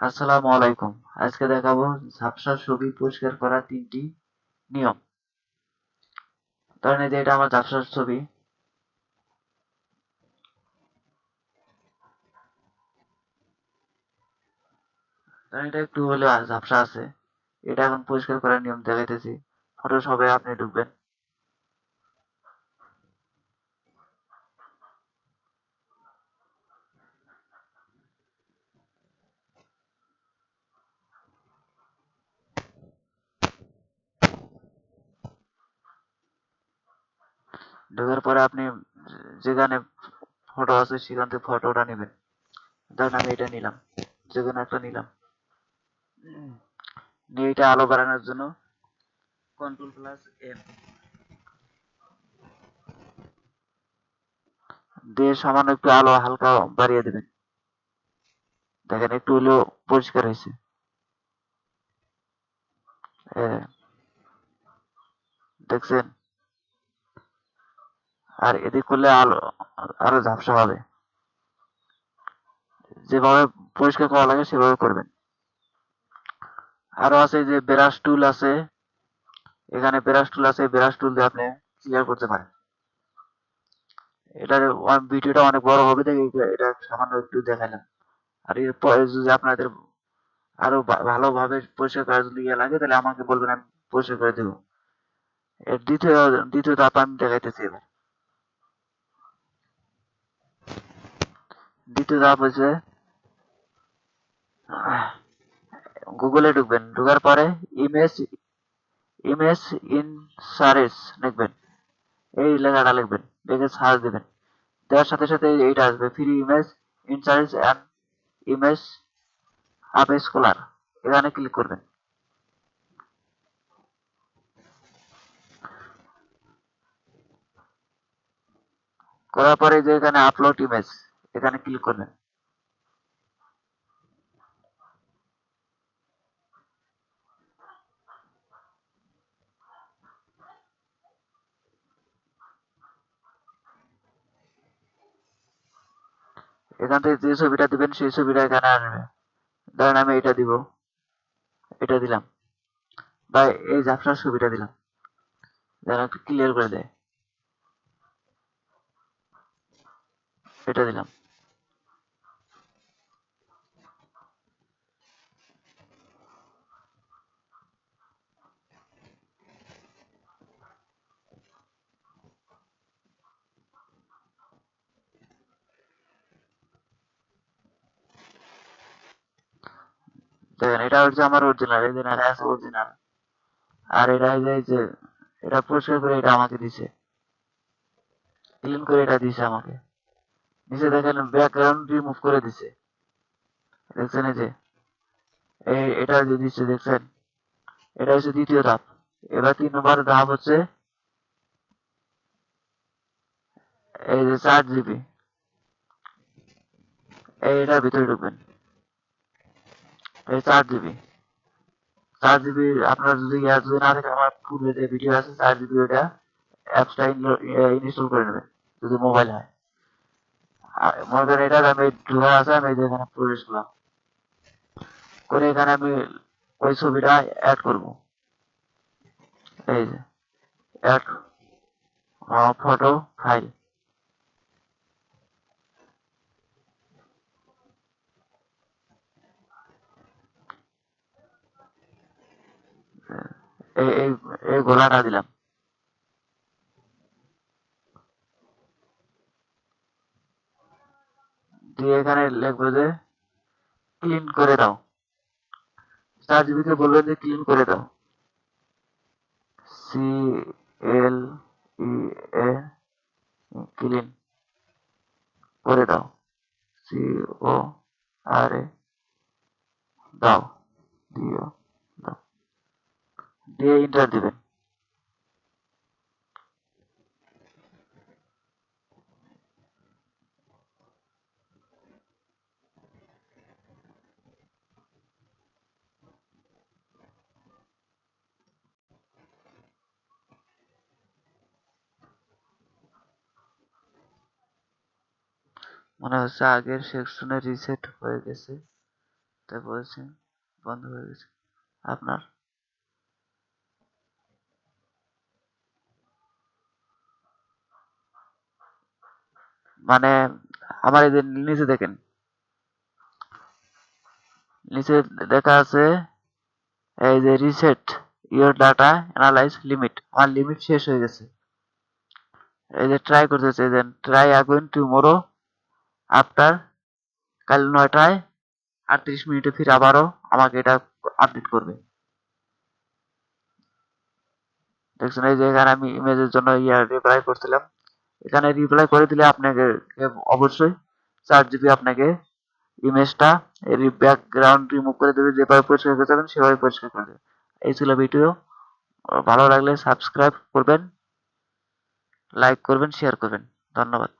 আসসালামু আলাইকুম। আজকে দেখাবো ঝাপসা ছবি পরিষ্কার করার তিনটি নিয়ম। ধরেন যে এটা আমার ঝাপসা ছবি। এটা একটু হলে ঝাপসা আছে। এটা এখন পরিষ্কার করার নিয়ম দেখাইতেছি। ফটোশপে আপনি ঢুকবেন। ঢোকার পরে আপনি যেখানে ফটো আছে সেখান থেকে ফটোটা নেবেন। ধরেন আমি এটা নিলাম যে কোনো একটা নিলাম। নিয়ে এটা আলো বাড়ানোর জন্য কন্ট্রোল প্লাস এম দিয়ে সামান্য একটু আলো হালকা বাড়িয়ে দেবেন। দেখেন একটু হলেও পরিষ্কার হয়েছে। দেখছেন? আর এদিক করলে আলো আরও ঝাপসা হবে। যেভাবে পরিষ্কার করা লাগে সেভাবে করবেন। আরও আছে যে ব্রাশ টুল আছে। এখানে ব্রাশ টুল আছে, ব্রাশ টুল দিয়ে আপনি ক্লিয়ার করতে পারেন। এটার ভিডিওটা অনেক বড় হবে দেখে এটা সামান্য একটু দেখালাম। আর এরপরে যদি আপনাদের আরও ভালোভাবে পরিষ্কার করার জন্য ইয়ে লাগে, তাহলে আমাকে বলবেন, আমি পরিষ্কার করে দেবো। দ্বিতীয় দ্বিতীয় ধাপ আমি দেখাইতেছি এবার। দ্বিতীয় ধাপ হচ্ছে গুগলে ঢুকবেন। ঢুকার পরে ইমেজ ইমেজ ইন সার্চ লিখবেন। এই লেখাটা লিখবেন। লিখে সার্চ দেবেন। দেওয়ার সাথে সাথে এইটা আসবে। Free image in search and image up scholar এখানে ক্লিক করবেন। করার পরে যে এখানে আপলোড ইমেজ এখানে ক্লিক করবেন। এখান থেকে যে ছবিটা দিবেন, সেই ছবিটা এখানে আসবে। ধরেন আমি এটা দিব। এটা দিলাম। বা এই ঝাপসার ছবিটা দিলাম। যেন ক্লিয়ার করে দেয়। এটা দিলাম। দেখেন এটা হচ্ছে আমার অরিজিনাল এই যে লেখা আছে অরিজিনাল আর এটা এই যে, এটা পরিষ্কার করে এটা আমাকে দিছে। ক্লিন করে এটা দিছে আমাকে। নিচে দেখেন ব্যাকগ্রাউন্ড রিমুভ করে দিছে। দেখছেন এই যে, এই এটা যে দিচ্ছে দেখছেন? এটা হচ্ছে দ্বিতীয় ধাপ। এবার তিন নম্বর ধাপ হচ্ছে এই যে চার জিবি এইটার ভিতরে ঢুকবেন। চার জিবি চার জিবি আপনার যদি ইয়ার যদি না থাকে আমার পূর্বে যে ভিডিও আছে চার জিবি ওটা অ্যাপসটা ইনস্টল করে নেবেন, যদি মোবাইল হয়। মনে করেন এটা আমি ঢুকা আছে, আমি এখানে প্রবেশ করলাম। করে এখানে আমি ওই ছবিটা অ্যাড করব। এই যে অ্যাড ফটো ফাইল এই দিলাম। দিয়ে এখানে লিখব যে ক্লিন করে দাও। চার জিবিকে বলবেন যে ক্লিন করে দাও। C L E a clean করে দাও। সি ও আর এ দিও। দাও। দিয়ে ইন্টার দিবেন মনে হচ্ছে আগের সেকশনে রিসেট হয়ে গেছে। তাই বলছে বন্ধ হয়ে গেছে। আপনার? মানে আমার যে নিচে দেখেন। নিচে দেখা আছে, এই যে reset your data analyze limit আমার লিমিট শেষ হয়ে গেছে। এই যে ট্রাই করতেছে, এই যে ট্রাই অ্যাগেন টুমোরো আফটার কাল নয়টায় আটত্রিশ মিনিটে ফিরে আবারও আমাকে এটা আপডেট করবে। দেখছেন, এই যে এখানে আমি ইমেজের জন্য ইয়া রিপ্লাই করছিলাম। এখানে রিপ্লাই করে দিলে আপনাকে অবশ্যই চার জিবি আপনাকে ইমেজটা এর ব্যাকগ্রাউন্ড রিমুভ করে দেবে, যেভাবে পরিষ্কার করতে যাবেন সেভাবে পরিষ্কার করে দেবে। এই ছিল ভিডিও ভালো লাগলে সাবস্ক্রাইব করবেন লাইক করবেন শেয়ার করবেন। ধন্যবাদ।